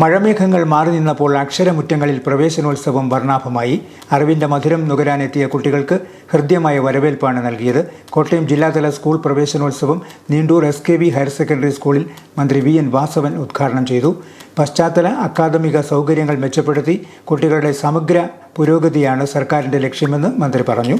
മഴമേഘങ്ങൾ മാറി നിന്നപ്പോൾ അക്ഷരമുറ്റങ്ങളിൽ പ്രവേശനോത്സവം വർണാഭമായി. അറിവിന്റെ മധുരം നുകരാനെത്തിയ കുട്ടികൾക്ക് ഹൃദ്യമായ വരവേൽപ്പാണ് നൽകിയത്. കോട്ടയം ജില്ലാതല സ്കൂൾ പ്രവേശനോത്സവം Neendoor S K V higher secondary സ്കൂളിൽ മന്ത്രി വി എൻ വാസവൻ ഉദ്ഘാടനം ചെയ്തു. പശ്ചാത്തല അക്കാദമിക സൗകര്യങ്ങൾ മെച്ചപ്പെടുത്തി കുട്ടികളുടെ സമഗ്ര പുരോഗതിയാണ് സർക്കാരിന്റെ ലക്ഷ്യമെന്ന് മന്ത്രി പറഞ്ഞു.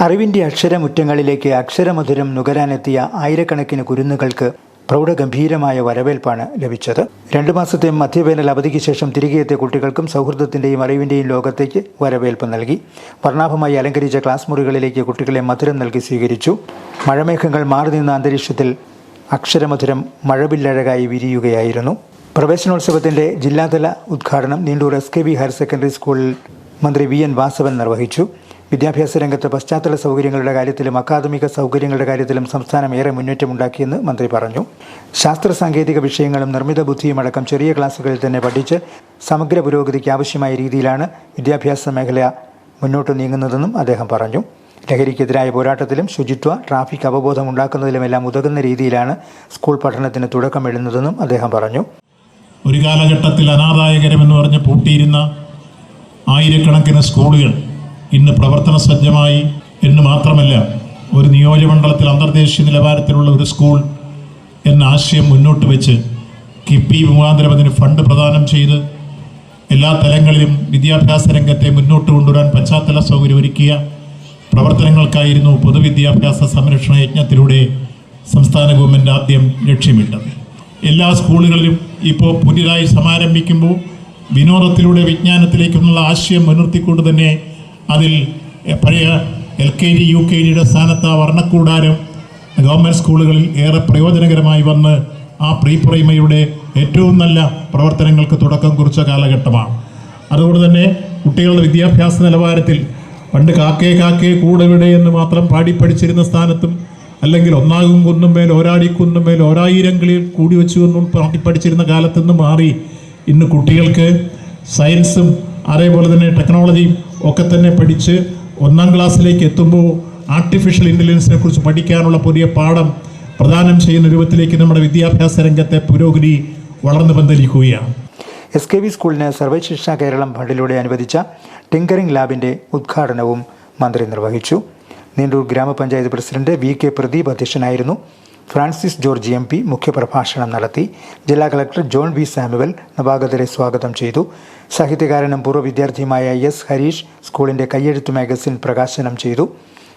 അറിവിന്റെ അക്ഷരമുറ്റങ്ങളിലേക്ക് അക്ഷരമധുരം നുകരാനെത്തിയ ആയിരക്കണക്കിന് കുരുന്നുകൾക്ക് പ്രൗഢഗംഭീരമായ വരവേൽപ്പാണ് ലഭിച്ചത്. രണ്ടു മാസത്തെ മധ്യവേനൽ അവധിക്ക് ശേഷം തിരികെ എത്തിയ കുട്ടികൾക്കും സൗഹൃദത്തിന്റെയും അറിവിന്റെയും ലോകത്തേക്ക് വരവേൽപ്പ് നൽകി. വർണാഭമായി അലങ്കരിച്ച ക്ലാസ് മുറികളിലേക്ക് കുട്ടികളെ മധുരം നൽകി സ്വീകരിച്ചു. മഴമേഘങ്ങൾ മാറി നിന്ന അന്തരീക്ഷത്തിൽ അക്ഷരമധുരം മഴവില്ലഴകായി വിരിയുകയായിരുന്നു. പ്രവേശനോത്സവത്തിന്റെ ജില്ലാതല ഉദ്ഘാടനം Neendoor S K V higher secondary സ്കൂളിൽ മന്ത്രി വി എൻ വാസവൻ നിർവഹിച്ചു. വിദ്യാഭ്യാസ രംഗത്ത് പശ്ചാത്തല സൗകര്യങ്ങളുടെ കാര്യത്തിലും അക്കാദമിക സൗകര്യങ്ങളുടെ കാര്യത്തിലും സംസ്ഥാനം ഏറെ മുന്നേറ്റമുണ്ടാക്കിയെന്ന് മന്ത്രി പറഞ്ഞു. ശാസ്ത്ര സാങ്കേതിക വിഷയങ്ങളും നിർമ്മിത ബുദ്ധിയും അടക്കം ചെറിയ ക്ലാസ്സുകളിൽ തന്നെ പഠിച്ച് സമഗ്ര പുരോഗതിക്ക് ആവശ്യമായ രീതിയിലാണ് വിദ്യാഭ്യാസ മേഖല മുന്നോട്ട് നീങ്ങുന്നതെന്നും അദ്ദേഹം പറഞ്ഞു. ലഹരിക്കെതിരായ പോരാട്ടത്തിലും ശുചിത്വ ട്രാഫിക് അവബോധം ഉണ്ടാക്കുന്നതിലുമെല്ലാം ഉതകുന്ന രീതിയിലാണ് സ്കൂൾ പഠനത്തിന് തുടക്കം തുടക്കമിടുന്നതെന്നും അദ്ദേഹം പറഞ്ഞു. ഒരു കാലഘട്ടത്തിൽ അനാദായകരമെന്ന് പറഞ്ഞ് പൂട്ടിയിരുന്ന ആയിരക്കണക്കിന് സ്കൂളുകൾ ഇന്ന് പ്രവർത്തന സജ്ജമായി എന്ന് മാത്രമല്ല ഒരു നിയോജകമണ്ഡലത്തിൽ അന്തർദേശീയ നിലവാരത്തിലുള്ള ഒരു സ്കൂൾ എന്ന ആശയം മുന്നോട്ട് വെച്ച് കിപ്പി മുഖാന്തരം അതിന് ഫണ്ട് പ്രദാനം ചെയ്ത് എല്ലാ തലങ്ങളിലും വിദ്യാഭ്യാസ രംഗത്തെ മുന്നോട്ട് കൊണ്ടുവരാൻ പശ്ചാത്തല സൗകര്യം ഒരുക്കിയ പ്രവർത്തനങ്ങൾക്കായിരുന്നു പൊതുവിദ്യാഭ്യാസ സംരക്ഷണ യജ്ഞത്തിലൂടെ സംസ്ഥാന ഗവൺമെന്റ് ആദ്യം ലക്ഷ്യമിട്ടത്. എല്ലാ സ്കൂളുകളിലും ഇപ്പോൾ പുതിയതായി സമാരംഭിക്കുമ്പോൾ വിനോദത്തിലൂടെ വിജ്ഞാനത്തിലേക്കുള്ള ആശയം മുൻനിർത്തിക്കൊണ്ട് തന്നെ അതിൽ പഴയ L K G U K ജിയുടെ സ്ഥാനത്ത് ആ വർണക്കൂടാരം ഗവൺമെന്റ് സ്കൂളുകളിൽ ഏറെ പ്രയോജനകരമായി വന്ന് ആ പ്രീ പ്രൈമറിയുടെ ഏറ്റവും നല്ല പ്രവർത്തനങ്ങൾക്ക് തുടക്കം കുറിച്ച കാലഘട്ടമാണ്. അതുകൊണ്ട് തന്നെ കുട്ടികളുടെ വിദ്യാഭ്യാസ നിലവാരത്തിൽ പണ്ട് കാക്കേ കാക്കേ കൂടെവിടെ എന്ന് മാത്രം പാടി പഠിച്ചിരുന്ന സ്ഥാനത്തും അല്ലെങ്കിൽ ഒന്നാകും കുന്നും മേൽ ഒരാടി കുന്നും മേൽ ഒരായിരം കിളിയിൽ കൂടി വെച്ചു എന്നും പാടി പഠിച്ചിരുന്ന കാലത്തുനിന്ന് മാറി ഇന്ന് കുട്ടികൾക്ക് സയൻസും അതേപോലെ തന്നെ ടെക്നോളജിയും ഒക്കെ തന്നെ പഠിച്ച് ഒന്നാം ക്ലാസ്സിലേക്ക് എത്തുമ്പോൾ ആർട്ടിഫിഷ്യൽ ഇന്റലിജൻസിനെ കുറിച്ച് പഠിക്കാനുള്ള പുതിയ പാഠം പ്രദാനം ചെയ്യുന്ന രൂപത്തിലേക്ക് നമ്മുടെ വിദ്യാഭ്യാസ രംഗത്തെ പുരോഗതി വളർന്നു പന്തലിക്കുകയാണ്. എസ് കെ വി സ്കൂളിന് സർവശിക്ഷ കേരളം ഫണ്ടിലൂടെ അനുവദിച്ച ടിങ്കറിംഗ് ലാബിന്റെ ഉദ്ഘാടനവും മന്ത്രി നിർവഹിച്ചു. നീണ്ടൂർ ഗ്രാമപഞ്ചായത്ത് പ്രസിഡന്റ് വി കെ പ്രദീപ് അധ്യക്ഷനായിരുന്നു. ഫ്രാൻസിസ് ജോർജ് എം പി മുഖ്യപ്രഭാഷണം നടത്തി ജില്ലാ കളക്ടർ ജോൺ ബി സാമുവൽ നവാഗതരെ സ്വാഗതം ചെയ്തു. സാഹിത്യകാരനും പൂർവ വിദ്യാർത്ഥിയുമായ എസ് ഹരീഷ് സ്കൂളിന്റെ കയ്യെഴുത്ത് മാഗസിൻ പ്രകാശനം ചെയ്തു.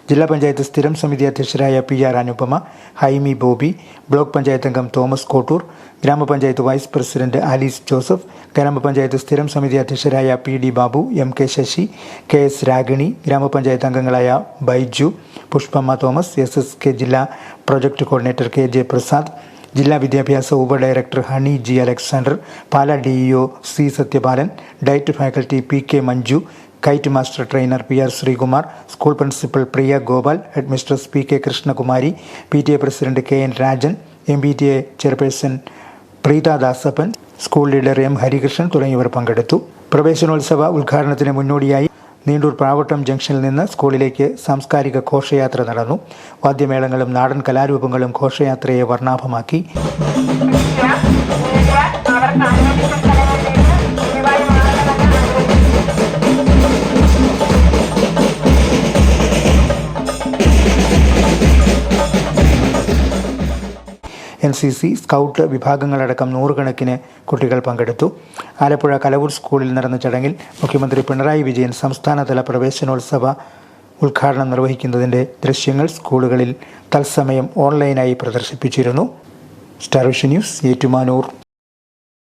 ജില്ലാ പഞ്ചായത്ത് സ്ഥിരം സമിതി അധ്യക്ഷരായ P R Anupama Haimi Bobby block panchayat അംഗം തോമസ് കോട്ടൂർ ഗ്രാമപഞ്ചായത്ത് വൈസ് പ്രസിഡന്റ് ആലീസ് ജോസഫ് ഗ്രാമപഞ്ചായത്ത് സ്ഥിരം സമിതി അധ്യക്ഷരായ P D Babu M K Sasi K S Ragini ഗ്രാമപഞ്ചായത്ത് അംഗങ്ങളായ Baiju Pushpamma Thomas S S K ജില്ലാ project coordinator K J Prasad ജില്ലാ വിദ്യാഭ്യാസ ഉപ director Honey G Alexander Pala DEO C Sathyapalan DIET faculty P K Manju KITE master trainer P R Sreekumar school principal Priya Gopal head mistress P K Krishnakumari P T A president K N Rajan M B T A chairperson Preetha Dasappan school leader M Harikrishnan തുടങ്ങിയവർ പങ്കെടുത്തു. പ്രവേശനോത്സവ ഉദ്ഘാടനത്തിന് മുന്നോടിയായി നീണ്ടൂർ പ്രാവട്ടം ജംഗ്ഷനിൽ നിന്ന് സ്കൂളിലേക്ക് സാംസ്കാരിക ഘോഷയാത്ര നടന്നു. വാദ്യമേളങ്ങളും നാടൻ കലാരൂപങ്ങളും ഘോഷയാത്രയെ വർണാഭമാക്കി. എൻ സി സി സ്കൗട്ട് വിഭാഗങ്ങളടക്കം നൂറുകണക്കിന് കുട്ടികൾ പങ്കെടുത്തു. ആലപ്പുഴ കലവൂർ സ്കൂളിൽ നടന്ന ചടങ്ങിൽ മുഖ്യമന്ത്രി പിണറായി വിജയൻ സംസ്ഥാനതല പ്രവേശനോത്സവ ഉദ്ഘാടനം നിർവഹിക്കുന്നതിന്റെ ദൃശ്യങ്ങൾ സ്കൂളുകളിൽ തത്സമയം ഓൺലൈനായി പ്രദർശിപ്പിച്ചിരുന്നു. Star vision news Ettumanoor.